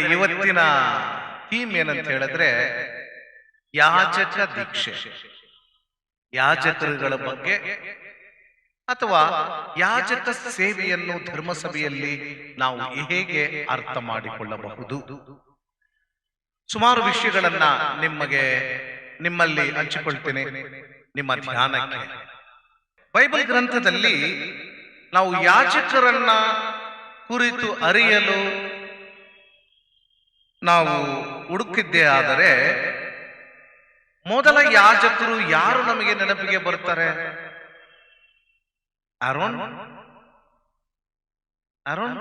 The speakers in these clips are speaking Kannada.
ಇವತ್ತಿನ ಥೀಮ್ ಏನಂತ ಹೇಳಿದ್ರೆ ಯಾಚಕ ದೀಕ್ಷೆ. ಯಾಚಕರುಗಳ ಬಗ್ಗೆ ಅಥವಾ ಯಾಜಕ ಸೇವೆಯನ್ನು ಧರ್ಮಸಭೆಯಲ್ಲಿ ನಾವು ಹೇಗೆ ಅರ್ಥ ಮಾಡಿಕೊಳ್ಳಬಹುದು? ಸುಮಾರು ವಿಷಯಗಳನ್ನ ನಿಮಗೆ ನಿಮ್ಮಲ್ಲಿ ಹಂಚಿಕೊಳ್ತೇನೆ ನಿಮ್ಮ ಧ್ಯಾನಕ್ಕೆ. ಬೈಬಲ್ ಗ್ರಂಥದಲ್ಲಿ ನಾವು ಯಾಚಕರನ್ನ ಕುರಿತು ಅರಿಯಲು ನಾವು ಹುಡುಕಿದ್ದೇ ಆದರೆ ಮೊದಲ ಯಾಜಕರು ಯಾರು ನಮಗೆ ನೆನಪಿಗೆ ಬರ್ತಾರೆ? ಅರುಣ್ ಅರುಣ್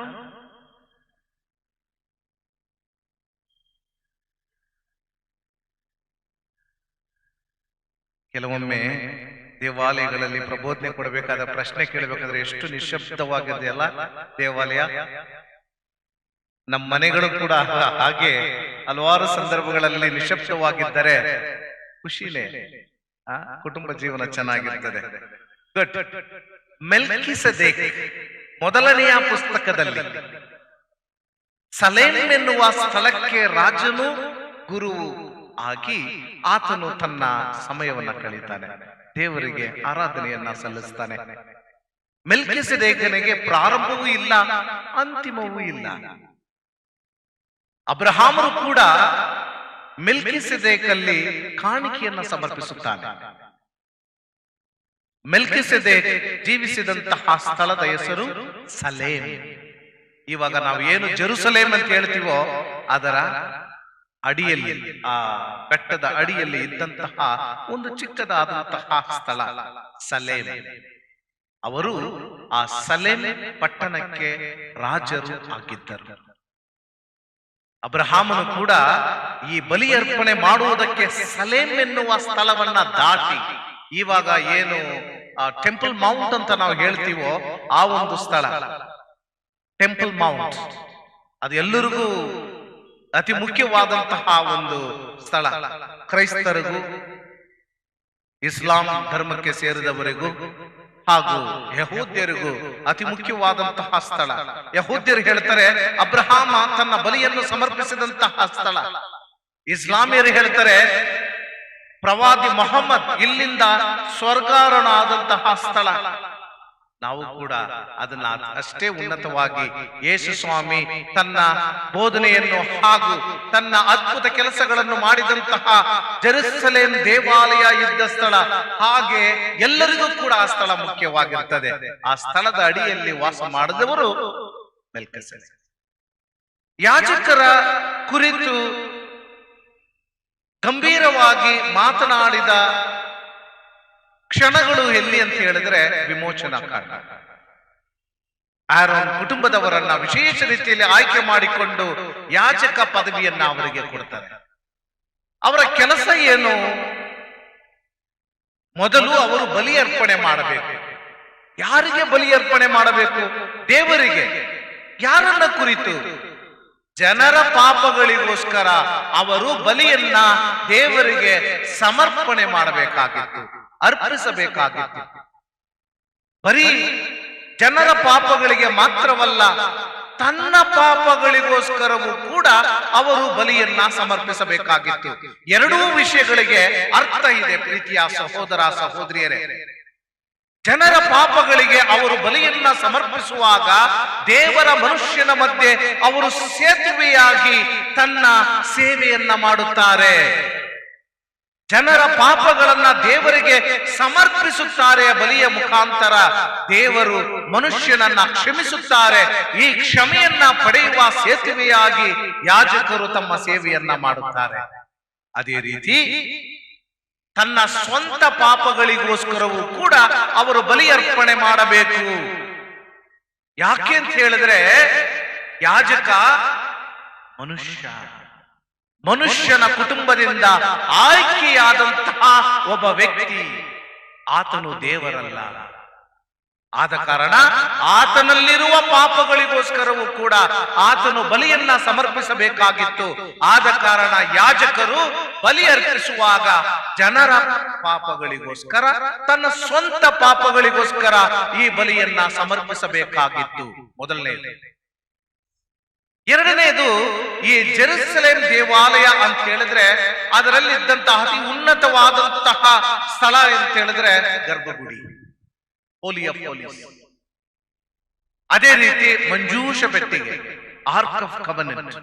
ಕೆಲವೊಮ್ಮೆ ದೇವಾಲಯಗಳಲ್ಲಿ ಪ್ರಬೋಧನೆ ಕೊಡಬೇಕಾದ ಪ್ರಶ್ನೆ ಕೇಳಬೇಕಾದ್ರೆ ಎಷ್ಟು ನಿಶಬ್ದವಾಗಿದೆಯಲ್ಲ ದೇವಾಲಯ? ನಮ್ಮ ಮನೆಗಳು ಕೂಡ ಹಾಗೆ ಹಲವಾರು ಸಂದರ್ಭಗಳಲ್ಲಿ ನಿಶಬ್ದವಾಗಿದ್ದರೆ ಖುಷಿನೇ ಆ, ಕುಟುಂಬ ಜೀವನ ಚೆನ್ನಾಗಿರ್ತದೆ. ಮೆಲ್ಕಿಸದೇ ಮೊದಲನೆಯ ಪುಸ್ತಕದಲ್ಲಿ ಸಲೇನ್ ಎನ್ನುವ ಸ್ಥಳಕ್ಕೆ ರಾಜನು ಗುರು ಆಗಿ ಆತನು ತನ್ನ ಸಮಯವನ್ನ ಕಳೀತಾನೆ ದೇವರಿಗೆ ಆರಾಧನೆಯನ್ನ ಸಲ್ಲಿಸ್ತಾನೆ. ಮೆಲ್ಕಿಸದೇಕನಿಗೆ ಪ್ರಾರಂಭವೂ ಇಲ್ಲ ಅಂತಿಮವೂ ಇಲ್ಲ. ಅಬ್ರಹಾಮರು ಕೂಡ ಮೆಲ್ಕಿಸೆದೇಕಲ್ಲಿ ಕಾಣಿಕೆಯನ್ನ ಸಮರ್ಪಿಸುತ್ತಾನೆ. ಮೆಲ್ಕಿಸದೆ ಜೀವಿಸಿದಂತಹ ಸ್ಥಳದ ಹೆಸರು ಸಲೇಮ್. ಇವಾಗ ನಾವು ಏನು ಜೆರುಸಲೇಮ್ ಅಂತ ಹೇಳ್ತೀವೋ ಅದರ ಅಡಿಯಲ್ಲಿ, ಆ ಬೆಟ್ಟದ ಅಡಿಯಲ್ಲಿ ಇದ್ದಂತಹ ಒಂದು ಚಿಕ್ಕದಾದಂತಹ ಸ್ಥಳ ಸಲೇಮ್. ಅವರು ಆ ಸಲೇಮ್ ಪಟ್ಟಣಕ್ಕೆ ರಾಜರು ಆಗಿದ್ದರು. ಅಬ್ರಹಾಮನು ಕೂಡ ಈ ಬಲಿ ಅರ್ಪಣೆ ಮಾಡುವುದಕ್ಕೆ ಸಲೇಮ್ ಎನ್ನುವ ಸ್ಥಳವನ್ನ ದಾಟಿ, ಇವಾಗ ಏನು ಟೆಂಪಲ್ ಮೌಂಟ್ ಅಂತ ನಾವು ಹೇಳ್ತೀವೋ ಆ ಒಂದು ಸ್ಥಳ. ಟೆಂಪಲ್ ಮೌಂಟ್ ಅದು ಎಲ್ಲರಿಗೂ ಅತಿ ಮುಖ್ಯವಾದಂತಹ ಒಂದು ಸ್ಥಳ. ಕ್ರೈಸ್ತರಿಗೂ, ಇಸ್ಲಾಂ ಧರ್ಮಕ್ಕೆ ಸೇರಿದವರಿಗೂ. ಹಾಗೂ ಯಹೂದ್ಯರಿಗೂ ಅತಿ ಮುಖ್ಯವಾದಂತಹ ಸ್ಥಳ. ಯಹೂದ್ಯರು ಹೇಳ್ತಾರೆ ಅಬ್ರಹಾಮ ತನ್ನ ಬಲಿಯನ್ನು ಸಮರ್ಪಿಸಿದಂತಹ ಸ್ಥಳ. ಇಸ್ಲಾಮಿಯರು ಹೇಳ್ತಾರೆ ಪ್ರವಾದಿ ಮೊಹಮ್ಮದ್ ಇಲ್ಲಿಂದ ಸ್ವರ್ಗಾರನಾದಂತಹ ಸ್ಥಳ. ನಾವು ಕೂಡ ಅದನ್ನ ಅಷ್ಟೇ ಉನ್ನತವಾಗಿ ಯೇಸು ಸ್ವಾಮಿ ತನ್ನ ಬೋಧನೆಯನ್ನು ಹಾಗೂ ತನ್ನ ಅದ್ಭುತ ಕೆಲಸಗಳನ್ನು ಮಾಡಿದಂತಹ ಜೆರುಸಲೇಮ್ ದೇವಾಲಯ ಇದ್ದ ಸ್ಥಳ, ಹಾಗೆ ಎಲ್ಲರಿಗೂ ಕೂಡ ಆ ಸ್ಥಳ ಮುಖ್ಯವಾಗಿರ್ತದೆ ಆ ಸ್ಥಳದ ಅಡಿಯಲ್ಲಿ ವಾಸ ಮಾಡಿದವರು. ಯಾಜಕರ ಕುರಿತು ಗಂಭೀರವಾಗಿ ಮಾತನಾಡಿದ ಕ್ಷಣಗಳು ಎಲ್ಲಿ ಅಂತ ಹೇಳಿದ್ರೆ ವಿಮೋಚನಾ ಕಾರಣ. ಆರೋನ್ ಕುಟುಂಬದವರನ್ನ ವಿಶೇಷ ರೀತಿಯಲ್ಲಿ ಆಯ್ಕೆ ಮಾಡಿಕೊಂಡು ಯಾಜಕ ಪದವಿಯನ್ನ ಅವರಿಗೆ ಕೊಡ್ತಾರೆ. ಅವರ ಕೆಲಸ ಏನು? ಮೊದಲು ಅವರು ಬಲಿ ಅರ್ಪಣೆ ಮಾಡಬೇಕು. ಯಾರಿಗೆ ಬಲಿ ಅರ್ಪಣೆ ಮಾಡಬೇಕು? ದೇವರಿಗೆ. ಯಾರನ್ನ ಕುರಿತು? ಜನರ ಪಾಪಗಳಿಗೋಸ್ಕರ ಅವರು ಬಲಿಯನ್ನ ದೇವರಿಗೆ ಸಮರ್ಪಣೆ ಮಾಡಬೇಕಾಗಿತ್ತು. ಅರ್ಪಿಸಬೇಕಾಗಿತ್ತು. ಬರೀ ಜನರ ಪಾಪಗಳಿಗೆ ಮಾತ್ರವಲ್ಲ, ತನ್ನ ಪಾಪಗಳಿಗೋಸ್ಕರವೂ ಕೂಡ ಅವರು ಬಲಿಯನ್ನ ಸಮರ್ಪಿಸಬೇಕಾಗಿತ್ತು. ಎರಡೂ ವಿಷಯಗಳಿಗೆ ಅರ್ಥ ಇದೆ, ಪ್ರೀತಿಯ ಸಹೋದರ ಸಹೋದರಿಯರೇ. ಜನರ ಪಾಪಗಳಿಗೆ ಅವರು ಬಲಿಯನ್ನ ಸಮರ್ಪಿಸುವಾಗ ದೇವರ ಮನುಷ್ಯನ ಮಧ್ಯೆ ಅವರು ಸೇತುವೆಯಾಗಿ ತನ್ನ ಸೇವೆಯನ್ನ ಮಾಡುತ್ತಾರೆ. ಜನರ ಪಾಪಗಳನ್ನ ದೇವರಿಗೆ ಸಮರ್ಪಿಸುತ್ತಾರೆ ಬಲಿಯ ಮುಖಾಂತರ ದೇವರು ಮನುಷ್ಯನನ್ನ ಕ್ಷಮಿಸುತ್ತಾರೆ. ಈ ಕ್ಷಮೆಯನ್ನ ಪಡೆಯುವ ಸೇತುವೆಯಾಗಿ ಯಾಜಕರು ತಮ್ಮ ಸೇವೆಯನ್ನ ಮಾಡುತ್ತಾರೆ. ಅದೇ ರೀತಿ ತನ್ನ ಸ್ವಂತ ಪಾಪಗಳಿಗೋಸ್ಕರವೂ ಕೂಡ ಅವರು ಬಲಿ ಅರ್ಪಣೆ ಮಾಡಬೇಕು. ಯಾಕೆ ಅಂತ ಹೇಳಿದ್ರೆ ಯಾಜಕ ಮನುಷ್ಯ ಮನುಷ್ಯನ ಕುಟುಂಬದಿಂದ ಆಯ್ಕೆಯಾದಂತಹ ಒಬ್ಬ ವ್ಯಕ್ತಿ ಆತನು ದೇವರಲ್ಲ. ಆದ ಕಾರಣ ಆತನಲ್ಲಿರುವ ಪಾಪಗಳಿಗೋಸ್ಕರವೂ ಕೂಡ ಆತನು ಬಲಿಯನ್ನ ಸಮರ್ಪಿಸಬೇಕಾಗಿತ್ತು. ಆದ ಕಾರಣ ಯಾಜಕರು ಬಲಿ ಅರ್ಪಿಸುವಾಗ ಜನರ ಪಾಪಗಳಿಗೋಸ್ಕರ, ತನ್ನ ಸ್ವಂತ ಪಾಪಗಳಿಗೋಸ್ಕರ ಈ ಬಲಿಯನ್ನ ಸಮರ್ಪಿಸಬೇಕಾಗಿತ್ತು. ಮೊದಲನೇ ಎರಡನೇದು ಈ ಜೆರುಸಲೇಂ ದೇವಾಲಯ ಅಂತ ಹೇಳಿದ್ರೆ ಅದರಲ್ಲಿ ಇದ್ದಂತಹ ಅತಿ ಉನ್ನತವಾದಂತಹ ಸ್ಥಳ ಅಂತ ಹೇಳಿದ್ರೆ ಗರ್ಭಗುಡಿ ಹೋಲಿಯ ಅದೇ ರೀತಿ ಮಂಜೂಷ ಪೆಟ್ಟಿಗೆ ಆರ್ಕ್ ಆಫ್ ಕವನೆಂಟ್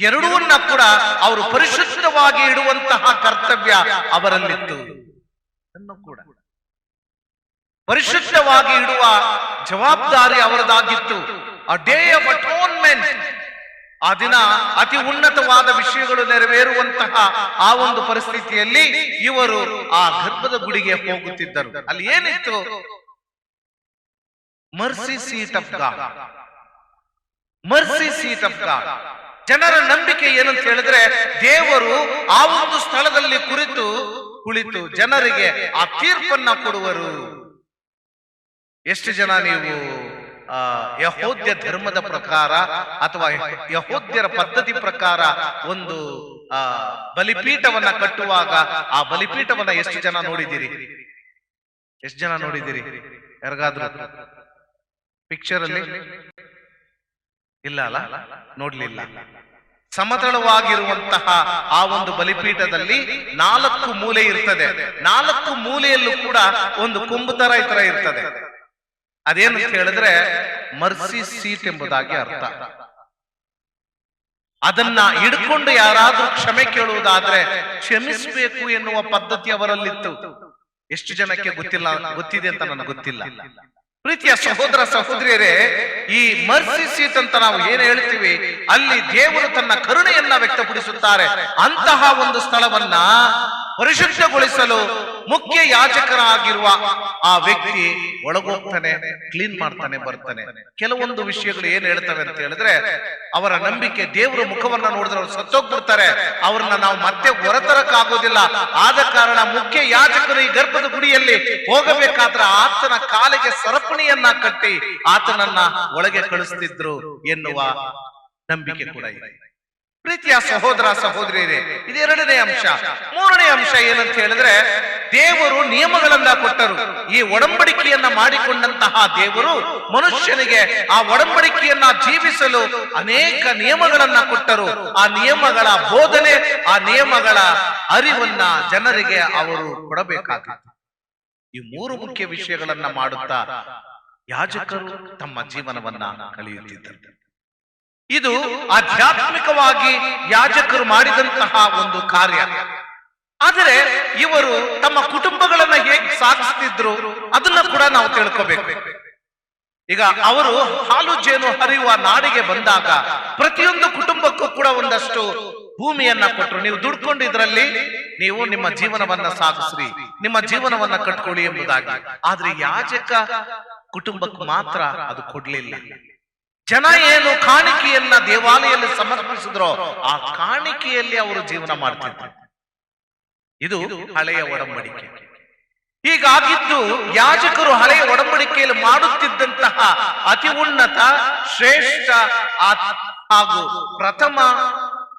ಎರಡೂನ್ನ ಕೂಡ ಅವರು ಪರಿಶುದ್ಧವಾಗಿ ಇಡುವಂತಹ ಕರ್ತವ್ಯ ಅವರಲ್ಲಿತ್ತು. ಕೂಡ. ಪರಿಶುದ್ಧವಾಗಿ ಇಡುವ ಜವಾಬ್ದಾರಿ ಅವರದಾಗಿತ್ತು. ಆ ಡೇ ಆಫ್ ಅಟೋನ್ಮೆಂಟ್ ಆ ದಿನ ಅತಿ ಉನ್ನತವಾದ ವಿಷಯಗಳು ನೆರವೇರುವಂತಹ ಆ ಒಂದು ಪರಿಸ್ಥಿತಿಯಲ್ಲಿ ಇವರು ಆ ಗರ್ಭದ ಗುಡಿಗೆ ಹೋಗುತ್ತಿದ್ದರು. ಅಲ್ಲಿ ಏನಿತ್ತು? Mercy seat of God mercy seat of God ಜನರ ನಂಬಿಕೆ ಏನಂತ ಹೇಳಿದ್ರೆ, ದೇವರು ಆ ಒಂದು ಸ್ಥಳದಲ್ಲಿ ಕುರಿತು ಕುಳಿತು ಜನರಿಗೆ ಆ ತೀರ್ಪನ್ನ ಕೊಡುವರು. ಎಷ್ಟು ಜನ ನೀವು? ಯಹೋದ್ಯ ಧರ್ಮದ ಪ್ರಕಾರ ಅಥವಾ ಯಹೋದ್ಯರ ಪದ್ಧತಿ ಪ್ರಕಾರ ಒಂದು, ಆ, ಬಲಿಪೀಠವನ್ನ ಕಟ್ಟುವಾಗ ಆ ಬಲಿಪೀಠವನ್ನ ಎಷ್ಟು ಜನ ನೋಡಿದಿರಿ ಎಷ್ಟು ಜನ ನೋಡಿದಿರಿ ಯಾರಿಗಾದ್ರೂ ಪಿಕ್ಚರ್ ಅಲ್ಲಿ? ಇಲ್ಲ ಅಲ್ಲ? ನೋಡ್ಲಿಲ್ಲ. ಸಮತಳವಾಗಿರುವಂತಹ ಆ ಒಂದು ಬಲಿಪೀಠದಲ್ಲಿ ನಾಲ್ಕು ಮೂಲೆ ಇರ್ತದೆ. ನಾಲ್ಕು ಮೂಲೆಯಲ್ಲೂ ಕೂಡ ಒಂದು ತರ ಇರ್ತದೆ. ಅದೇನು ಅಂತ ಹೇಳಿದ್ರೆ ಮರ್ಸಿ ಸೀಟ್ ಎಂಬುದಾಗಿ ಅರ್ಥ. ಅದನ್ನ ಹಿಡ್ಕೊಂಡು ಯಾರಾದ್ರೂ ಕ್ಷಮೆ ಕೇಳುವುದಾದ್ರೆ ಕ್ಷಮಿಸಬೇಕು ಎನ್ನುವ ಪದ್ಧತಿ ಅವರಲ್ಲಿತ್ತು ಎಷ್ಟು ಜನಕ್ಕೆ ಗೊತ್ತಿಲ್ಲ ಗೊತ್ತಿದೆ ಅಂತ ನನಗೆ ಗೊತ್ತಿಲ್ಲ. ಪ್ರೀತಿಯ ಸಹೋದರ ಸಹೋದರಿಯರೇ ಈ ಮರ್ಸಿ ಸೀಟ್ ಅಂತ ನಾವು ಏನು ಹೇಳ್ತೀವಿ? ಅಲ್ಲಿ ದೇವರು ತನ್ನ ಕರುಣೆಯನ್ನ ವ್ಯಕ್ತಪಡಿಸುತ್ತಾರೆ. ಅಂತಹ ಒಂದು ಸ್ಥಳವನ್ನ ಪರಿಶುದ್ಧಗೊಳಿಸಲು ಮುಖ್ಯ ಯಾಚಕರಾಗಿರುವ ಆ ವ್ಯಕ್ತಿ ಒಳಗೋಗ್ತಾನೆ ಕ್ಲೀನ್ ಮಾಡ್ತಾನೆ ಬರ್ತಾನೆ. ಕೆಲವೊಂದು ವಿಷಯಗಳು ಏನ್ ಹೇಳ್ತವೆ ಅಂತ ಹೇಳಿದ್ರೆ ಅವರ ನಂಬಿಕೆ ದೇವರ ಮುಖವನ್ನ ನೋಡಿದ್ರೆ ಅವ್ರು ಸತ್ತೋಗ್ಬಿಡ್ತಾರೆ. ಅವ್ರನ್ನ ನಾವು ಮತ್ತೆ ಹೊರತರಕ್ಕಾಗೋದಿಲ್ಲ. ಆದ ಕಾರಣ ಮುಖ್ಯ ಯಾಜಕರು ಈ ಗರ್ಭದ ಗುಡಿಯಲ್ಲಿ ಹೋಗಬೇಕಾದ್ರೆ ಆತನ ಕಾಲಿಗೆ ಸರಪಣಿಯನ್ನ ಕಟ್ಟಿ ಆತನನ್ನ ಒಳಗೆ ಕಳಿಸ್ತಿದ್ರು ಎನ್ನುವ ನಂಬಿಕೆ ಕೂಡ ಇದೆ. ಪ್ರೀತಿಯ ಸಹೋದರ ಸಹೋದರಿಯರೇ ಇದೆರಡನೇ ಅಂಶ. ಮೂರನೇ ಅಂಶ ಏನಂತ ಹೇಳಿದ್ರೆ ದೇವರು ನಿಯಮಗಳನ್ನ ಕೊಟ್ಟರು. ಈ ಒಡಂಬಡಿಕೆಯನ್ನ ಮಾಡಿಕೊಂಡಂತಹ ದೇವರು ಮನುಷ್ಯನಿಗೆ ಆ ಒಡಂಬಡಿಕೆಯನ್ನ ಜೀವಿಸಲು ಅನೇಕ ನಿಯಮಗಳನ್ನ ಕೊಟ್ಟರು. ಆ ನಿಯಮಗಳ ಬೋಧನೆ, ಆ ನಿಯಮಗಳ ಅರಿವನ್ನ ಜನರಿಗೆ ಅವರು ಕೊಡಬೇಕಾಗಿತ್ತು. ಈ ಮೂರು ಮುಖ್ಯ ವಿಷಯಗಳನ್ನ ಮಾಡುತ್ತಾ ಯಾಜಕರು ತಮ್ಮ ಜೀವನವನ್ನ ಕಳೆಯುತ್ತಿದ್ದರು. ಇದು ಆಧ್ಯಾತ್ಮಿಕವಾಗಿ ಯಾಜಕರು ಮಾಡಿದಂತಹ ಒಂದು ಕಾರ್ಯ. ಇವರು ತಮ್ಮ ಕುಟುಂಬಗಳನ್ನ ಹೇಗೆ ಸಾಗಿಸ್ತಿದ್ರು ಅದನ್ನ ಕೂಡ ನಾವು ತಿಳ್ಕೋಬೇಕು. ಈಗ ಅವರು ಹಾಲು ಜೇನು ಹರಿಯುವ ನಾಡಿಗೆ ಬಂದಾಗ ಪ್ರತಿಯೊಂದು ಕುಟುಂಬಕ್ಕೂ ಕೂಡ ಒಂದಷ್ಟು ಭೂಮಿಯನ್ನ ಕೊಟ್ಟರು ನೀವು ದುಡ್ಕೊಂಡು ಇದ್ರಲ್ಲಿ ನೀವು ನಿಮ್ಮ ಜೀವನವನ್ನ ಸಾಗಿಸ್ರಿ, ನಿಮ್ಮ ಜೀವನವನ್ನ ಕಟ್ಕೊಳ್ಳಿ ಎಂಬುದಾಗಿ. ಆದ್ರೆ ಯಾಜಕ ಕುಟುಂಬಕ್ಕೆ ಮಾತ್ರ ಅದು ಕೊಡ್ಲಿಲ್ಲ. ಜನ ಏನು ಕಾಣಿಕೆಯನ್ನ ದೇವಾಲಯದಲ್ಲಿ ಸಮರ್ಪಿಸಿದ್ರೋ ಆ ಕಾಣಿಕೆಯಲ್ಲಿ ಅವರು ಜೀವನ ಮಾಡ್ತಿದ್ರು. ಇದು ಹಳೆಯ ಒಡಂಬಡಿಕೆ. ಹೀಗಾಗಿದ್ದು ಯಾಜಕರು ಹಳೆಯ ಒಡಂಬಡಿಕೆಯಲ್ಲಿ ಮಾಡುತ್ತಿದ್ದಂತಹ ಅತಿ ಉನ್ನತ ಶ್ರೇಷ್ಠ ಹಾಗೂ ಪ್ರಥಮ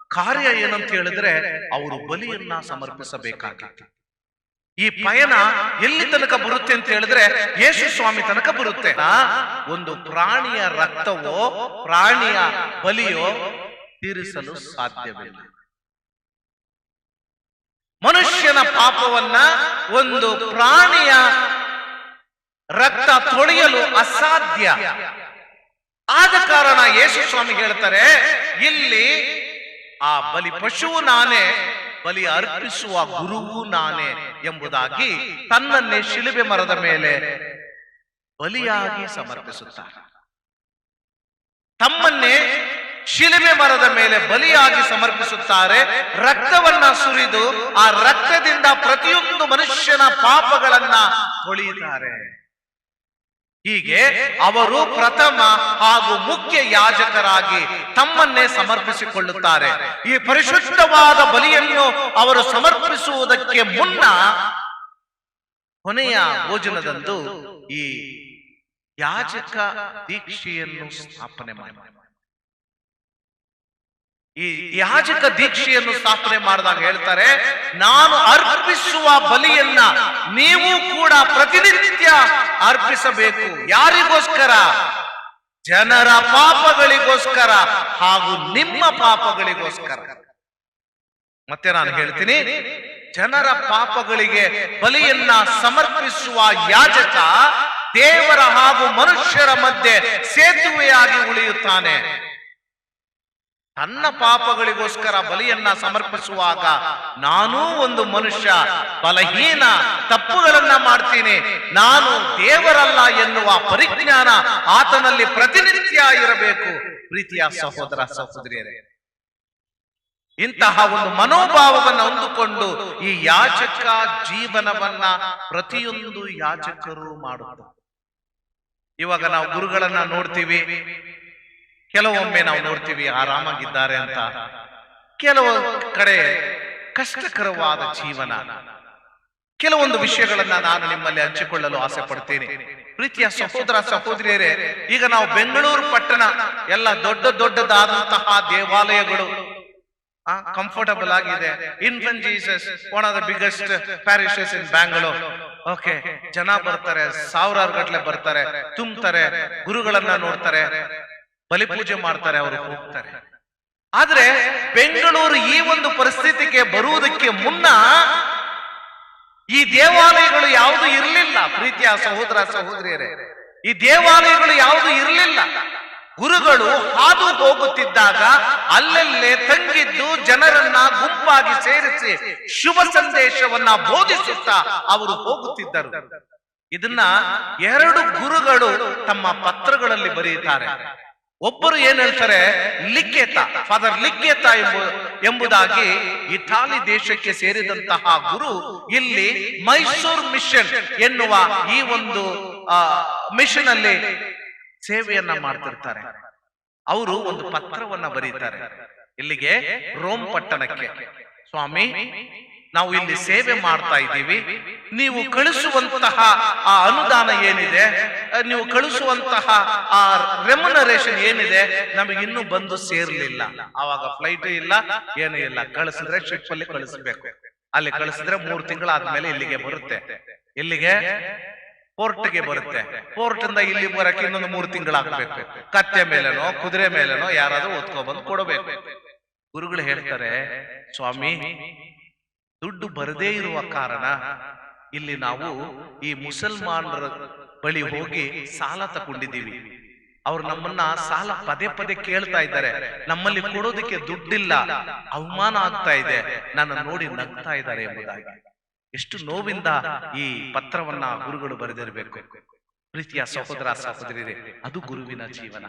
ಕಾರ್ಯ ಏನಂತ ಹೇಳಿದ್ರೆ ಅವರು ಬಲಿಯನ್ನ ಸಮರ್ಪಿಸಬೇಕಾಗಿತ್ತು. ಈ ಪಯಣ ಎಲ್ಲಿ ತನಕ ಬರುತ್ತೆ ಅಂತ ಹೇಳಿದ್ರೆ ಯೇಸು ಸ್ವಾಮಿ ತನಕ ಬರುತ್ತೆ. ಆ, ಒಂದು ಪ್ರಾಣಿಯ ರಕ್ತವೋ ಪ್ರಾಣಿಯ ಬಲಿಯೋ ತೀರಿಸಲು ಸಾಧ್ಯವಿಲ್ಲ. ಮನುಷ್ಯನ ಪಾಪವನ್ನ ಒಂದು ಪ್ರಾಣಿಯ ರಕ್ತ ತೊಳೆಯಲು ಅಸಾಧ್ಯ. ಆದ ಕಾರಣ ಯೇಸು ಸ್ವಾಮಿ ಹೇಳ್ತಾರೆ, ಇಲ್ಲಿ ಆ ಬಲಿ ಪಶುವು ನಾನೇ, ಬಲಿ ಅರ್ಪಿಸುವ ಗುರುವು ನಾನೇ ಎಂಬುದಾಗಿ ತನ್ನನ್ನೇ ಶಿಲುಬೆ ಮರದ ಮೇಲೆ ಬಲಿಯಾಗಿ ಸಮರ್ಪಿಸುತ್ತಾರೆ. ತಮ್ಮನ್ನೇ ಶಿಲುಬೆ ಮರದ ಮೇಲೆ ಬಲಿಯಾಗಿ ಸಮರ್ಪಿಸುತ್ತಾರೆ, ರಕ್ತವನ್ನ ಸುರಿದು ಆ ರಕ್ತದಿಂದ ಪ್ರತಿಯೊಂದು ಮನುಷ್ಯನ ಪಾಪಗಳನ್ನ ತೊಳೆಯುತ್ತಾರೆ. ಹೀಗೆ ಅವರು ಪ್ರಥಮ ಹಾಗೂ ಮುಖ್ಯ ಯಾಜಕರಾಗಿ ತಮ್ಮನ್ನೇ ಸಮರ್ಪಿಸಿಕೊಳ್ಳುತ್ತಾರೆ. ಈ ಪರಿಶುದ್ಧವಾದ ಬಲಿಯನ್ನು ಅವರು ಸಮರ್ಪಿಸುವುದಕ್ಕೆ ಮುನ್ನ ಕೊನೆಯ ಭೋಜನದಂದು ಈ ಯಾಜಕ ದೀಕ್ಷೆಯನ್ನು ಸ್ಥಾಪನೆ ಮಾಡಿ ಈ ಯಾಜಕ ದೀಕ್ಷೆಯನ್ನು ಸ್ಥಾಪನೆ ಮಾಡಿದಾಗ ಹೇಳ್ತಾರೆ, ನಾನು ಅರ್ಪಿಸುವ ಬಲಿಯನ್ನ ನೀವು ಕೂಡ ಪ್ರತಿನಿತ್ಯ ಅರ್ಪಿಸಬೇಕು. ಯಾರಿಗೋಸ್ಕರ? ಜನರ ಪಾಪಗಳಿಗೋಸ್ಕರ ಹಾಗೂ ನಿಮ್ಮ ಪಾಪಗಳಿಗೋಸ್ಕರ. ಮತ್ತೆ ನಾನು ಹೇಳ್ತೀನಿ, ಜನರ ಪಾಪಗಳಿಗೆ ಬಲಿಯನ್ನ ಸಮರ್ಪಿಸುವ ಯಾಜಕ ದೇವರ ಹಾಗೂ ಮನುಷ್ಯರ ಮಧ್ಯೆ ಸೇತುವೆಯಾಗಿ ಉಳಿಯುತ್ತಾನೆ. ತನ್ನ ಪಾಪಗಳಿಗೋಸ್ಕರ ಬಲಿಯನ್ನ ಸಮರ್ಪಿಸುವಾಗ ನಾನೂ ಒಂದು ಮನುಷ್ಯ, ಬಲಹೀನ, ತಪ್ಪುಗಳನ್ನ ಮಾಡ್ತೀನಿ, ನಾನು ದೇವರಲ್ಲ ಎನ್ನುವ ಪರಿಜ್ಞಾನ ಆತನಲ್ಲಿ ಪ್ರತಿನಿತ್ಯ ಇರಬೇಕು ಪ್ರೀತಿಯ ಸಹೋದರ, ಸಹೋದರಿಯರೇ, ಇಂತಹ ಒಂದು ಮನೋಭಾವವನ್ನು ಹೊಂದಿಕೊಂಡು ಈ ಯಾಚಕ ಜೀವನವನ್ನ ಪ್ರತಿಯೊಂದು ಯಾಚಕರು ಮಾಡುತ್ತಾರೆ. ಇವಾಗ ನಾವು ಗುರುಗಳನ್ನ ನೋಡ್ತೀವಿ. ಕೆಲವೊಮ್ಮೆ ನಾವು ನೋಡ್ತೀವಿ ಆರಾಮಾಗಿದ್ದಾರೆ ಅಂತ. ಕೆಲವು ಕಡೆ ಕಷ್ಟಕರವಾದ ಜೀವನ. ಕೆಲವೊಂದು ವಿಷಯಗಳನ್ನ ನಾನು ನಿಮ್ಮಲ್ಲಿ ಹಂಚಿಕೊಳ್ಳಲು ಆಸೆ ಪಡ್ತೇನೆ. ಪ್ರೀತಿಯ ಸಹೋದರ, ಸಹೋದರಿಯರೇ, ಈಗ ನಾವು ಬೆಂಗಳೂರು ಪಟ್ಟಣ, ಎಲ್ಲ ದೊಡ್ಡ ದೊಡ್ಡದಾದಂತಹ ದೇವಾಲಯಗಳು ಕಂಫರ್ಟಬಲ್ ಆಗಿದೆ. Infant Jesus one of the biggest parishes in Bangalore okay ಜನ ಬರ್ತಾರೆ, ಸಾವಿರಾರು ಗಟ್ಲೆ ಬರ್ತಾರೆ, ತುಂಬ್ತಾರೆ, ಗುರುಗಳನ್ನ ನೋಡ್ತಾರೆ. ಬಲಿಪೂಜೆ ಮಾಡ್ತಾರೆ ಅವರು. ಹೋಗ್ತಾರೆ. ಆದ್ರೆ ಬೆಂಗಳೂರು ಈ ಒಂದು ಪರಿಸ್ಥಿತಿಗೆ ಬರುವುದಕ್ಕೆ ಮುನ್ನ ಈ ದೇವಾಲಯಗಳು ಯಾವುದು ಇರಲಿಲ್ಲ. ಪ್ರೀತಿಯ ಸಹೋದರ ಸಹೋದರಿಯರೇ ಈ ದೇವಾಲಯಗಳು ಯಾವುದು ಇರಲಿಲ್ಲ. ಗುರುಗಳು ಹಾದು ಹೋಗುತ್ತಿದ್ದಾಗ ಅಲ್ಲಲ್ಲೇ ತಂಗಿದ್ದು ಜನರನ್ನ ಗುಂಪಾಗಿ ಸೇರಿಸಿ ಶುಭ ಸಂದೇಶವನ್ನ ಬೋಧಿಸುತ್ತಾ ಅವರು ಹೋಗುತ್ತಿದ್ದರು. ಇದನ್ನ ಎರಡು ಗುರುಗಳು ತಮ್ಮ ಪತ್ರಗಳಲ್ಲಿ ಬರೆಯುತ್ತಾರೆ. ಒಬ್ಬರು ಏನ್ ಹೇಳ್ತಾರೆ? ಲಿಖೇತ ಫಾದರ್ ಲಿಖೇತ ಎಂಬು ಎಂಬುದಾಗಿ ಇಟಾಲಿ ದೇಶಕ್ಕೆ ಸೇರಿದಂತಹ ಗುರು ಇಲ್ಲಿ ಮೈಸೂರು ಮಿಷನ್ ಎನ್ನುವ ಈ ಒಂದು ಮಿಷನ್ ಅಲ್ಲಿ ಸೇವೆಯನ್ನ ಮಾಡ್ತಿರ್ತಾರೆ. ಅವರು ಒಂದು ಪತ್ರವನ್ನ ಬರೀತಾರೆ. ಇಲ್ಲಿಗೆ ರೋಮ್ ಪಟ್ಟಣಕ್ಕೆ. ಸ್ವಾಮಿ ನಾವು ಇಲ್ಲಿ ಸೇವೆ ಮಾಡ್ತಾ ಇದ್ದೀವಿ. ನೀವು ಕಳಿಸುವಂತಹ ಆ ಅನುದಾನ ಏನಿದೆ? ನೀವು ಕಳಿಸುವಂತಹ ಆ ರೆಮ್ಯುನರೇಷನ್ ಏನಿದೆ? ನಮಗೆ ಇನ್ನೂ ಬಂದು ಸೇರ್ಲಿಲ್ಲ. ಆವಾಗ ಫ್ಲೈಟ್ ಇಲ್ಲ ಏನೂ ಇಲ್ಲ. ಕಳಿಸಿದ್ರೆ ಶಿಪ್ ಅಲ್ಲಿ ಕಳಿಸ್ಬೇಕು. ಅಲ್ಲಿ ಕಳಿಸಿದ್ರೆ ಮೂರು ತಿಂಗಳಾದ್ಮೇಲೆ ಇಲ್ಲಿಗೆ ಬರುತ್ತೆ. ಇಲ್ಲಿಗೆ ಪೋರ್ಟ್ಗೆ ಬರುತ್ತೆ. ಪೋರ್ಟ್ ಇಂದ ಇಲ್ಲಿ ಬರಕ್ಕೆ ಇನ್ನೊಂದು ಮೂರು ತಿಂಗಳಾಗಬೇಕು ಕತ್ತೆ ಮೇಲೆನೋ ಕುದುರೆ ಮೇಲೆನೋ ಯಾರಾದ್ರೂ ಓದ್ಕೊಬಂದು ಕೊಡಬೇಕು. ಗುರುಗಳು ಹೇಳ್ತಾರೆ ಸ್ವಾಮಿ ದುಡ್ಡು ಬರದೇ ಇರುವ ಕಾರಣ ಇಲ್ಲಿ ನಾವು ಈ ಮುಸಲ್ಮಾನರ ಬಳಿ ಹೋಗಿ ಸಾಲ ತಗೊಂಡಿದ್ದೀವಿ ಅವ್ರು ನಮ್ಮನ್ನ ಸಾಲ ಪದೇ ಪದೇ ಕೇಳ್ತಾ ಇದ್ದಾರೆ. ನಮ್ಮಲ್ಲಿ ಕೊಡೋದಕ್ಕೆ ದುಡ್ಡಿಲ್ಲ. ಅವಮಾನ ಆಗ್ತಾ ಇದೆ. ನನ್ನ ನೋಡಿ ನಗ್ತಾ ಇದ್ದಾರೆ ಎಂಬುದಾಗಿ. ಎಷ್ಟು ನೋವಿಂದ ಈ ಪತ್ರವನ್ನ ಗುರುಗಳು ಬರೆದಿರಬೇಕು. ಪ್ರೀತಿಯ ಸಹೋದರ ಸಹೋದರಿಯರೇ ಅದು ಗುರುವಿನ ಜೀವನ.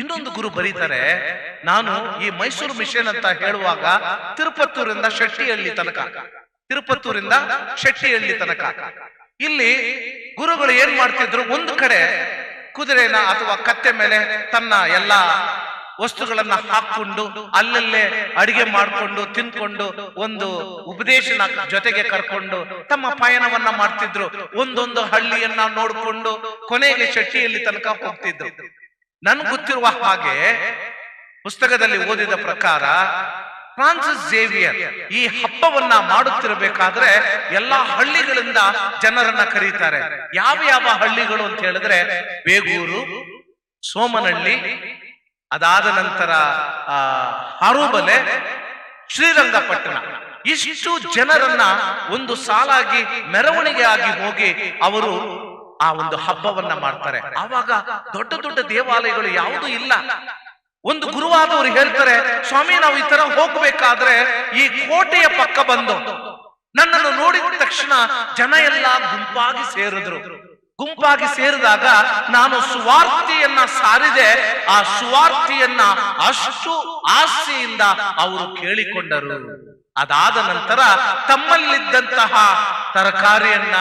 ಇನ್ನೊಂದು ಗುರು ಬರೀತಾರೆ, ನಾನು ಈ ಮೈಸೂರು ಮಿಷನ್ ಅಂತ ಹೇಳುವಾಗ ತಿರುಪತ್ತೂರಿಂದ ಶೆಟ್ಟಿಹಳ್ಳಿ ತನಕ, ತಿರುಪತ್ತೂರಿಂದ ಶೆಟ್ಟಿಹಳ್ಳಿ ತನಕ. ಇಲ್ಲಿ ಗುರುಗಳು ಏನ್ ಮಾಡ್ತಿದ್ರು? ಒಂದು ಕಡೆ ಕುದುರೆನ ಅಥವಾ ಕತ್ತೆ ಮೇಲೆ ತನ್ನ ಎಲ್ಲಾ ವಸ್ತುಗಳನ್ನ ಹಾಕೊಂಡು ಅಲ್ಲಲ್ಲೇ ಅಡಿಗೆ ಮಾಡ್ಕೊಂಡು, ತಿನ್ಕೊಂಡು, ಒಂದು ಉಪದೇಶನ ಜೊತೆಗೆ ಕರ್ಕೊಂಡು ತಮ್ಮ ಪಯಣವನ್ನ ಮಾಡ್ತಿದ್ರು. ಒಂದೊಂದು ಹಳ್ಳಿಯನ್ನ ನೋಡ್ಕೊಂಡು ಕೊನೆಗೆ ಶೆಟ್ಟಿಯಲ್ಲಿ ತನಕ ಹೋಗ್ತಿದ್ರು. ನನ್ಗೆ ಗೊತ್ತಿರುವ ಹಾಗೆ ಪುಸ್ತಕದಲ್ಲಿ ಓದಿದ ಪ್ರಕಾರ ಫ್ರಾನ್ಸಿಸ್ ಜೇವಿಯರ್ ಈ ಹಬ್ಬವನ್ನ ಮಾಡುತ್ತಿರಬೇಕಾದ್ರೆ ಎಲ್ಲಾ ಹಳ್ಳಿಗಳಿಂದ ಜನರನ್ನ ಕರೀತಾರೆ. ಯಾವ ಯಾವ ಹಳ್ಳಿಗಳು ಅಂತ ಹೇಳಿದ್ರೆ ಬೇಗೂರು ಸೋಮನಹಳ್ಳಿ ಅದಾದ ನಂತರ, ಆ ಶ್ರೀರಂಗಪಟ್ಟಣ. ಇಷ್ಟು ಜನರನ್ನ ಒಂದು ಸಾಲಾಗಿ ಮೆರವಣಿಗೆ ಆಗಿ ಹೋಗಿ ಅವರು ಆ ಒಂದು ಹಬ್ಬವನ್ನ ಮಾಡ್ತಾರೆ. ಆವಾಗ ದೊಡ್ಡ ದೊಡ್ಡ ದೇವಾಲಯಗಳು ಯಾವುದೂ ಇಲ್ಲ. ಒಂದು ಗುರುವಾದವರು ಹೇಳ್ತಾರೆ, ಸ್ವಾಮಿ, ನಾವು ಈ ತರ ಹೋಗ್ಬೇಕಾದ್ರೆ ಈ ಕೋಟೆಯ ಪಕ್ಕ ಬಂದು ನನ್ನನ್ನು ನೋಡಿದ ತಕ್ಷಣ ಜನ ಎಲ್ಲ ಗುಂಪಾಗಿ ಸೇರಿದ್ರು. ಗುಂಪಾಗಿ ಸೇರಿದಾಗ ನಾನು ಸುವಾರ್ತೆಯನ್ನ ಸಾರಿದೆ. ಆ ಸುವಾರ್ತೆಯನ್ನ ಅಷ್ಟು ಆಸೆಯಿಂದ ಅವರು ಕೇಳಿಕೊಂಡರು. ಅದಾದ ನಂತರ ತಮ್ಮಲ್ಲಿದ್ದಂತಹ ತರಕಾರಿಯನ್ನ,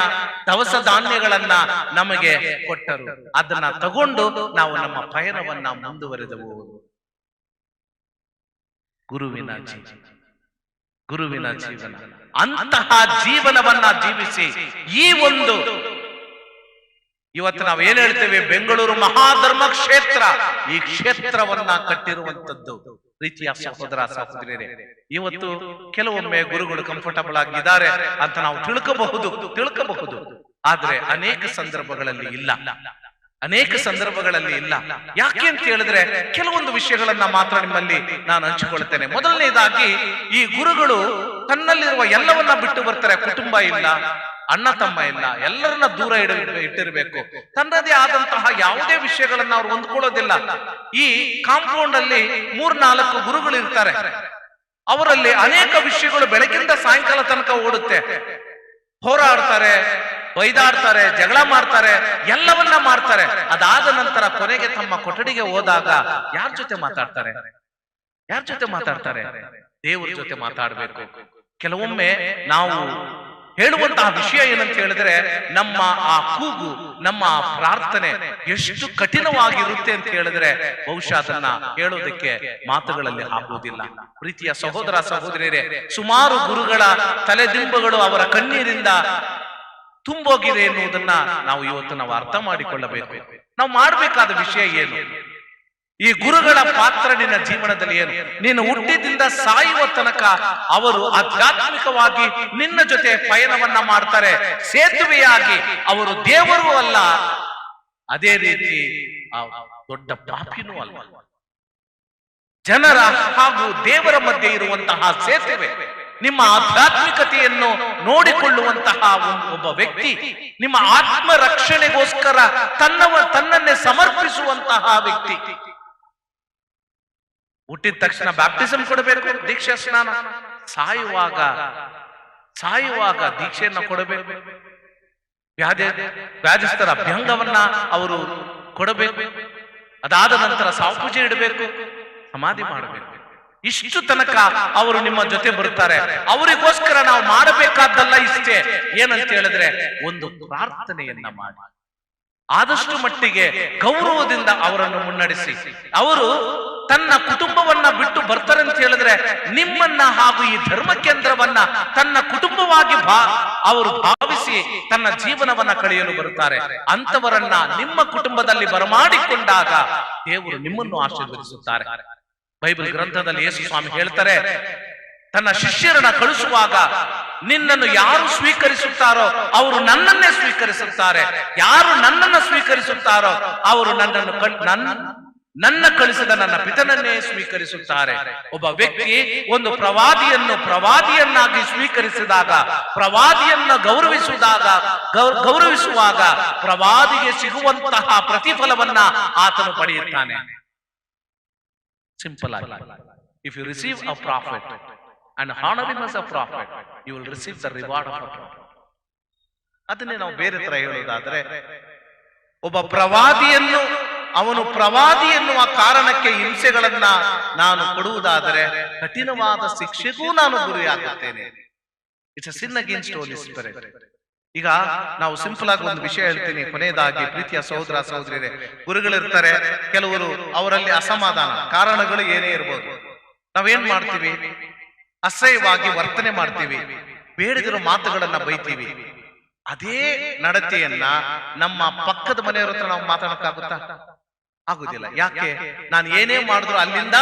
ದವಸ ಧಾನ್ಯಗಳನ್ನ ನಮಗೆ ಕೊಟ್ಟರು. ಅದನ್ನ ತಗೊಂಡು ನಾವು ನಮ್ಮ ಪಯಣವನ್ನ ಮುಂದುವರೆದವು. ಗುರುವಿನ ಗುರುವಿನ ಜೀವನ. ಅಂತಹ ಜೀವನವನ್ನ ಜೀವಿಸಿ ಈ ಒಂದು ಇವತ್ತು ನಾವು ಏನ್ ಹೇಳ್ತೇವೆ? ಬೆಂಗಳೂರು ಮಹಾಧರ್ಮ ಕ್ಷೇತ್ರ ಈ ಕ್ಷೇತ್ರವನ್ನ ಕಟ್ಟಿರುವಂತದ್ದು ಪ್ರೀತಿಯ ಸಹೋದರ ಸಹೋದರಿಯರೇ ಇವತ್ತು ಕೆಲವೊಮ್ಮೆ ಗುರುಗಳು ಕಂಫರ್ಟಬಲ್ ಆಗಿದ್ದಾರೆ ಅಂತ ನಾವು ತಿಳ್ಕಬಹುದು ತಿಳ್ಕಬಹುದು ಆದ್ರೆ ಅನೇಕ ಸಂದರ್ಭಗಳಲ್ಲಿ ಇಲ್ಲ. ಅನೇಕ ಸಂದರ್ಭಗಳಲ್ಲಿ ಇಲ್ಲ. ಯಾಕೆ ಅಂತ ಹೇಳಿದ್ರೆ ಕೆಲವೊಂದು ವಿಷಯಗಳನ್ನ ಮಾತ್ರ ನಿಮ್ಮಲ್ಲಿ ನಾನು ಹಂಚಿಕೊಳ್ತೇನೆ ಮೊದಲನೇದಾಗಿ ಈ ಗುರುಗಳು ತನ್ನಲ್ಲಿರುವ ಎಲ್ಲವನ್ನ ಬಿಟ್ಟು ಬರ್ತಾರೆ. ಕುಟುಂಬ ಇಲ್ಲ. ಅಣ್ಣ ತಮ್ಮ ಇಲ್ಲ, ಎಲ್ಲರನ್ನ ದೂರ ಇಡ ಇಟ್ಟಿರಬೇಕು. ತನ್ನದೇ ಆದಂತಹ ಯಾವುದೇ ವಿಷಯಗಳನ್ನ ಅವ್ರು ಹೊಂದ್ಕೊಳ್ಳೋದಿಲ್ಲ. ಈ ಕಾಂಪೌಂಡ್ ಅಲ್ಲಿ ಮೂರ್ನಾಲ್ಕು ಗುರುಗಳು ಇರ್ತಾರೆ. ಅವರಲ್ಲಿ ಅನೇಕ ವಿಷಯಗಳು ಬೆಳಗಿಂದ ಸಾಯಂಕಾಲ ತನಕ ಓಡುತ್ತೆ. ಹೋರಾಡ್ತಾರೆ ಬೈದಾಡ್ತಾರೆ ಜಗಳ ಮಾಡ್ತಾರೆ, ಎಲ್ಲವನ್ನ ಮಾಡ್ತಾರೆ. ಅದಾದ ನಂತರ ಕೊನೆಗೆ ತಮ್ಮ ಕೊಠಡಿಗೆ ಹೋದಾಗ ಯಾರ ಜೊತೆ ಮಾತಾಡ್ತಾರೆ? ಯಾರ ಜೊತೆ ಮಾತಾಡ್ತಾರೆ? ದೇವರ ಜೊತೆ ಮಾತಾಡ್ಬೇಕು. ಕೆಲವೊಮ್ಮೆ ನಾವು ಹೇಳುವಂತಹ ವಿಷಯ ಏನಂತ ಹೇಳಿದ್ರೆ, ನಮ್ಮ ಆ ಕೂಗು, ನಮ್ಮ ಆ ಪ್ರಾರ್ಥನೆ ಎಷ್ಟು ಕಠಿಣವಾಗಿರುತ್ತೆ ಅಂತ ಹೇಳಿದ್ರೆ, ಬಹುಶಃ ಅದನ್ನ ಹೇಳೋದಕ್ಕೆ ಮಾತುಗಳಲ್ಲಿ ಆಗುವುದಿಲ್ಲ ಪ್ರೀತಿಯ ಸಹೋದರ ಸಹೋದರಿಯರೇ, ಸುಮಾರು ಗುರುಗಳ ತಲೆದಿಂಬುಗಳು ಅವರ ಕಣ್ಣೀರಿಂದ ತುಂಬೋಗಿದೆ ಎನ್ನುವುದನ್ನ ನಾವು ಇವತ್ತು ನಾವು ಅರ್ಥ ಮಾಡಿಕೊಳ್ಳಬೇಕು. ನಾವು ಮಾಡಬೇಕಾದ ವಿಷಯ ಏನು? ಈ ಗುರುಗಳ ಪಾತ್ರ ನಿನ್ನ ಜೀವನದಲ್ಲಿ ಏನು? ನೀನು ಹುಟ್ಟಿದಿಂದ ಸಾಯುವ ತನಕ ಅವರು ಆಧ್ಯಾತ್ಮಿಕವಾಗಿ ನಿನ್ನ ಜೊತೆ ಪಯಣವನ್ನ ಮಾಡ್ತಾರೆ. ಸೇತುವೆಯಾಗಿ ಅವರು ದೇವರು ಅಲ್ಲ, ಅದೇ ರೀತಿ ದೊಡ್ಡ ಪಾಪಿನೂ ಅಲ್ಲ. ಜನರ ಹಾಗೂ ದೇವರ ಮಧ್ಯೆ ಇರುವಂತಹ ಸೇತುವೆ, ನಿಮ್ಮ ಆಧ್ಯಾತ್ಮಿಕತೆಯನ್ನು ನೋಡಿಕೊಳ್ಳುವಂತಹ ಒಬ್ಬ ವ್ಯಕ್ತಿ, ನಿಮ್ಮ ಆತ್ಮ ರಕ್ಷಣೆಗೋಸ್ಕರ ತನ್ನವ, ತನ್ನನ್ನೇ ಸಮರ್ಪಿಸುವಂತಹ ವ್ಯಕ್ತಿ. ಹುಟ್ಟಿದ ತಕ್ಷಣ ಬ್ಯಾಪ್ಟಿಸಮ್ ಕೊಡಬೇಕು, ದೀಕ್ಷಾ ಸ್ನಾನ. ಸಾಯುವಾಗ ಸಾಯುವಾಗ ದೀಕ್ಷೆಯನ್ನ ಕೊಡಬೇಕು. ವ್ಯಾಧಿ ವ್ಯಾಧಿಸ್ತರ ಅಭ್ಯಂಗವನ್ನ ಅವರು ಕೊಡಬೇಕು. ಅದಾದ ನಂತರ ಸಾವು ಪೂಜೆ ಇಡಬೇಕು, ಸಮಾಧಿ ಮಾಡಬೇಕು. ಇಷ್ಟು ತನಕ ಅವರು ನಿಮ್ಮ ಜೊತೆ ಬರುತ್ತಾರೆ. ಅವರಿಗೋಸ್ಕರ ನಾವು ಮಾಡಬೇಕಾದ್ದಲ್ಲ ಇಷ್ಟೇ. ಏನಂತ ಹೇಳಿದ್ರೆ ಒಂದು ಪ್ರಾರ್ಥನೆಯನ್ನ ಮಾಡಿ. ಆದಷ್ಟು ಮಟ್ಟಿಗೆ ಗೌರವದಿಂದ ಅವರನ್ನು ಮುನ್ನಡೆಸಿ. ಅವರು ತನ್ನ ಕುಟುಂಬವನ್ನ ಬಿಟ್ಟು ಬರ್ತಾರೆ ಅಂತ ಹೇಳಿದ್ರೆ ನಿಮ್ಮನ್ನ ಹಾಗೂ ಈ ಧರ್ಮ ಕೇಂದ್ರವನ್ನ ತನ್ನ ಕುಟುಂಬವಾಗಿ ಭಾ, ಅವರು ಭಾವಿಸಿ ತನ್ನ ಜೀವನವನ್ನ ಕಳೆಯಲು ಬರುತ್ತಾರೆ. ಅಂತವರನ್ನ ನಿಮ್ಮ ಕುಟುಂಬದಲ್ಲಿ ಬರಮಾಡಿಕೊಂಡಾಗ ದೇವರು ನಿಮ್ಮನ್ನು ಆಶೀರ್ವದಿಸುತ್ತಾರೆ. ಬೈಬಲ್ ಗ್ರಂಥದಲ್ಲಿ ಯೇಸು ಸ್ವಾಮಿ ಹೇಳ್ತಾರೆ, ತನ್ನ ಶಿಷ್ಯರನ್ನ ಕಳಿಸುವಾಗ ನಿನ್ನನ್ನು ಯಾರು ಸ್ವೀಕರಿಸುತ್ತಾರೋ ಅವರು ನನ್ನನ್ನೇ ಸ್ವೀಕರಿಸುತ್ತಾರೆ. ಯಾರು ನನ್ನನ್ನು ಸ್ವೀಕರಿಸುತ್ತಾರೋ ಅವರು ನನ್ನನ್ನು ನನ್ನ ನನ್ನ ಕಳಿಸಿದ ನನ್ನ ಪಿತನನ್ನೇ ಸ್ವೀಕರಿಸುತ್ತಾರೆ. ಒಬ್ಬ ವ್ಯಕ್ತಿ ಒಂದು ಪ್ರವಾದಿಯನ್ನು ಪ್ರವಾದಿಯನ್ನಾಗಿ ಸ್ವೀಕರಿಸಿದಾಗ, ಪ್ರವಾದಿಯನ್ನ ಗೌರವಿಸಿದಾಗ ಗೌರವಿಸುವಾಗ ಪ್ರವಾದಿಗೆ ಸಿಗುವಂತಹ ಪ್ರತಿಫಲವನ್ನ ಆತನು ಪಡೆಯುತ್ತಾನೆ. ಸಿಂಪಲ್ ಆಗಿ. If you receive a profit and honour him as a profit you will receive the reward of ಅದನ್ನೇ ನಾವು ಬೇರೆ ತರ ಹೇಳುವುದಾದ್ರೆ, ಒಬ್ಬ ಪ್ರವಾದಿಯನ್ನು ಅವನು ಪ್ರವಾದಿ ಎನ್ನುವ ಕಾರಣಕ್ಕೆ ಹಿಂಸೆಗಳನ್ನ ನಾನು ಕೊಡುವುದಾದರೆ ಕಠಿಣವಾದ ಶಿಕ್ಷೆಗೂ ನಾನು ಗುರಿಯಾಗುತ್ತೇನೆ. It's a sin against holy ಈಗ ನಾವು ಸಿಂಪಲ್ ಆಗಿ ಒಂದು ವಿಷಯ ಹೇಳ್ತೀನಿ. ಕೊನೆಯದಾಗಿ ಪ್ರೀತಿಯ ಸಹೋದರ, ಸಹೋದರಿಯರೇ, ಗುರುಗಳಿರ್ತಾರೆ, ಕೆಲವರು ಅವರಲ್ಲಿ ಅಸಮಾಧಾನ, ಕಾರಣಗಳು ಏನೇ ಇರ್ಬೋದು. ನಾವೇನ್ ಮಾಡ್ತೀವಿ? ಅಸಹ್ಯವಾಗಿ ವರ್ತನೆ ಮಾಡ್ತೀವಿ. ಬೇಡದಿರೋ ಮಾತುಗಳನ್ನ ಬೈತೀವಿ. ಅದೇ ನಡತೆಯನ್ನ ನಮ್ಮ ಪಕ್ಕದ ಮನೆಯವರ ಹತ್ರ ನಾವು ಮಾತಾಡಕ್ಕಾಗುತ್ತಾ? ಆಗುದಿಲ್ಲ. ಯಾಕೆ? ನಾನು ಏನೇ ಮಾಡಿದ್ರು ಅಲ್ಲಿಂದ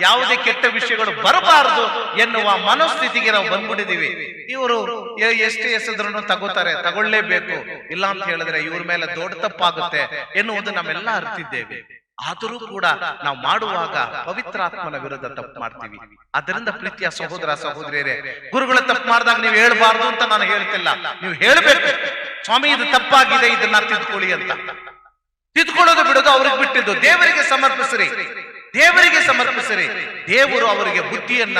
ಯಾವುದೇ ಕೆಟ್ಟ ವಿಷಯಗಳು ಬರಬಾರದು ಎನ್ನುವ ಮನೋಸ್ಥಿತಿಗೆ ನಾವು ಬಂದ್ಬಿಟ್ಟಿದೀವಿ. ಇವರು ಎಷ್ಟು ಎಸೆದ್ರೂ ತಗೋತಾರೆ ತಗೊಳ್ಳೇಬೇಕು. ಇಲ್ಲ ಅಂತ ಹೇಳಿದ್ರೆ ಇವ್ರ ಮೇಲೆ ದೊಡ್ಡ ತಪ್ಪಾಗುತ್ತೆ ಎನ್ನುವುದು ನಾವೆಲ್ಲ ಅರ್ತಿದ್ದೇವೆ. ಆದರೂ ಕೂಡ ನಾವು ಮಾಡುವಾಗ ಪವಿತ್ರಾತ್ಮನ ವಿರುದ್ಧ ತಪ್ಪು ಮಾಡ್ತೀವಿ. ಅದರಿಂದ ಪ್ರೀತಿಯ ಸಹೋದರ ಸಹೋದರಿಯರೇ ಗುರುಗಳ ತಪ್ಪು ಮಾಡಿದಾಗ ನೀವು ಹೇಳ್ಬಾರ್ದು ಅಂತ ನಾನು ಹೇಳ್ತಿಲ್ಲ. ನೀವು ಹೇಳ್ಬೇಕು. ಸ್ವಾಮಿ ಇದು ತಪ್ಪಾಗಿದೆ ಇದನ್ನ ತಿದ್ಕೊಳ್ಳಿ ಅಂತ. ತಿದ್ಕೊಳ್ಳೋದು ಬಿಡೋದು ಅವ್ರಿಗೆ ಬಿಟ್ಟಿದ್ದು. ದೇವರಿಗೆ ಸಮರ್ಪಿಸಿರಿ. ದೇವರಿಗೆ ಸಮರ್ಪಿಸಿರಿ. ದೇವರು ಅವರಿಗೆ ಬುದ್ಧಿಯನ್ನ,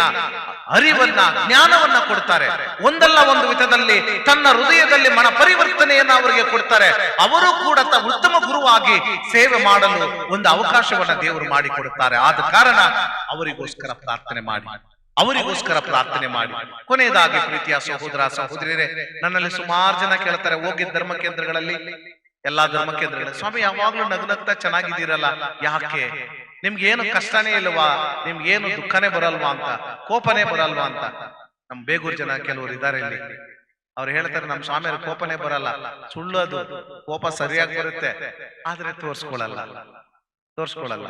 ಅರಿವನ್ನ, ಜ್ಞಾನವನ್ನ ಕೊಡ್ತಾರೆ. ಒಂದಲ್ಲ ಒಂದು ವಿಧದಲ್ಲಿ ತನ್ನ ಹೃದಯದಲ್ಲಿ ಮನ ಪರಿವರ್ತನೆಯನ್ನ ಅವರಿಗೆ ಕೊಡ್ತಾರೆ. ಅವರು ಕೂಡ ತ- ಉತ್ತಮ ಗುರುವಾಗಿ ಸೇವೆ ಮಾಡಲು ಒಂದು ಅವಕಾಶವನ್ನ ದೇವರು ಮಾಡಿಕೊಡುತ್ತಾರೆ. ಆದ ಕಾರಣ ಅವರಿಗೋಸ್ಕರ ಪ್ರಾರ್ಥನೆ ಮಾಡಿ. ಅವರಿಗೋಸ್ಕರ ಪ್ರಾರ್ಥನೆ ಮಾಡಿ. ಕೊನೆಯದಾಗಿ ಪ್ರೀತಿಯ ಸಹೋದರ ಸಹೋದರಿಯರೇ, ನನ್ನಲ್ಲಿ ಸುಮಾರು ಜನ ಕೇಳ್ತಾರೆ, ಹೋಗಿ ಧರ್ಮ ಕೇಂದ್ರಗಳಲ್ಲಿ. ಎಲ್ಲಾ ಧರ್ಮ ಕೇಂದ್ರಗಳ ಸ್ವಾಮಿ, ಯಾವಾಗ್ಲೂ ನಗ್ನಗ್ತಾ ಚೆನ್ನಾಗಿದ್ದೀರಲ್ಲ, ಯಾಕೆ? ನಿಮ್ಗೆ ಏನು ಕಷ್ಟನೇ ಇಲ್ವಾ? ನಿಮ್ಗೆ ಏನು ದುಃಖನೇ ಬರಲ್ವಾ ಅಂತ, ಕೋಪನೇ ಬರಲ್ವಾ ಅಂತ? ನಮ್ ಬೇಗೂರ್ ಜನ ಕೆಲವರು ಇದ್ದಾರೆ ಇಲ್ಲಿ. ಅವ್ರು ಹೇಳ್ತಾರೆ, ನಮ್ ಸ್ವಾಮಿಯವ್ರ ಕೋಪನೇ ಬರಲ್ಲ. ಸುಳ್ಳು ಅದು ಕೋಪ ಸರಿಯಾಗಿ ಬರುತ್ತೆ. ಆದ್ರೆ ತೋರ್ಸ್ಕೊಳಲ್ಲ. ತೋರ್ಸ್ಕೊಳಲ್ಲ.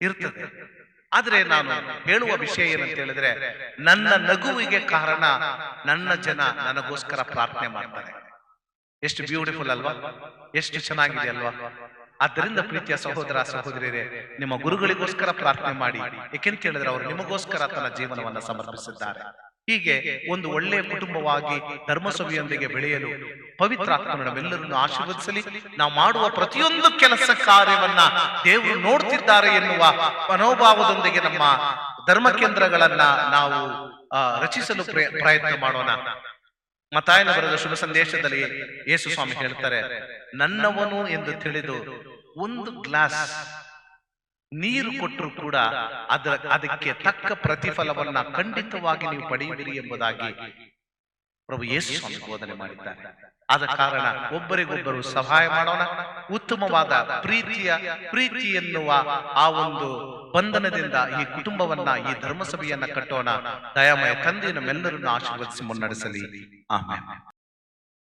ಇರ್ತದೆ. ಆದ್ರೆ ನಾನು ಹೇಳುವ ವಿಷಯ ಏನಂತ ಹೇಳಿದ್ರೆ, ನನ್ನ ನಗುವಿಗೆ ಕಾರಣ ನನ್ನ ಜನ ನನಗೋಸ್ಕರ ಪ್ರಾರ್ಥನೆ ಮಾಡ್ತಾರೆ. ಎಷ್ಟು ಬ್ಯೂಟಿಫುಲ್ ಅಲ್ವಾ? ಎಷ್ಟು ಚೆನ್ನಾಗಿದೆ ಅಲ್ವಾ ಆದ್ದರಿಂದ ಪ್ರೀತಿಯ ಸಹೋದರ ಸಹೋದರಿಯರೇ, ನಿಮ್ಮ ಗುರುಗಳಿಗೋಸ್ಕರ ಪ್ರಾರ್ಥನೆ ಮಾಡಿ. ಏಕೆಂತ ಹೇಳಿದ್ರೆ ಅವರು ನಿಮಗೋಸ್ಕರ ತನ್ನ ಜೀವನವನ್ನ ಸಮರ್ಪಿಸಿದ್ದಾರೆ. ಹೀಗೆ ಒಂದು ಒಳ್ಳೆಯ ಕುಟುಂಬವಾಗಿ ಧರ್ಮಸಭೆಯೊಂದಿಗೆ ಬೆಳೆಯಲು ಪವಿತ್ರಾತ್ಮನ ನಮ್ಮೆಲ್ಲರನ್ನು ಆಶೀರ್ವದಿಸಲಿ. ನಾವು ಮಾಡುವ ಪ್ರತಿಯೊಂದು ಕೆಲಸ ಕಾರ್ಯವನ್ನ ದೇವರು ನೋಡ್ತಿದ್ದಾರೆ ಎನ್ನುವ ಮನೋಭಾವದೊಂದಿಗೆ ನಮ್ಮ ಧರ್ಮ ಕೇಂದ್ರಗಳನ್ನ ನಾವು ರಚಿಸಲು ಪ್ರಯ- ಪ್ರಯತ್ನ ಮಾಡೋಣ. ಮತಾಯನ ಬರೆದ ಶುಭ ಸಂದೇಶದಲ್ಲಿ ಯೇಸು ಸ್ವಾಮಿ ಹೇಳ್ತಾರೆ, ನನ್ನವನು ಎಂದು ತಿಳಿದು ಒಂದು ಗ್ಲಾಸ್ ನೀರು ಕೊಟ್ಟರು ಕೂಡ ಅದರ, ಅದಕ್ಕೆ ತಕ್ಕ ಪ್ರತಿಫಲವನ್ನ ಖಂಡಿತವಾಗಿ ನೀವು ಪಡೆಯುವಿರಿ ಎಂಬುದಾಗಿ ಪ್ರಭು ಯೇಸು ಸ್ವಾಮಿ ಬೋಧನೆ ಮಾಡಿದ್ದಾರೆ. ಆದ ಕಾರಣ ಒಬ್ಬರಿಗೊಬ್ಬರು ಸಹಾಯ ಮಾಡೋಣ. ಉತ್ತಮವಾದ ಪ್ರೀತಿಯ ಪ್ರೀತಿ ಎನ್ನುವ ಆ ಒಂದು ಬಂಧನದಿಂದ ಈ ಕುಟುಂಬವನ್ನ, ಈ ಧರ್ಮಸಭೆಯನ್ನ ಕಟ್ಟೋಣ. ದಯಾಮಯ ತಂದೆ ನಮ್ಮೆಲ್ಲರನ್ನು ಆಶೀರ್ವದಿಸಿ ಮುನ್ನಡೆಸಲಿ. ಆಮೇಲೆ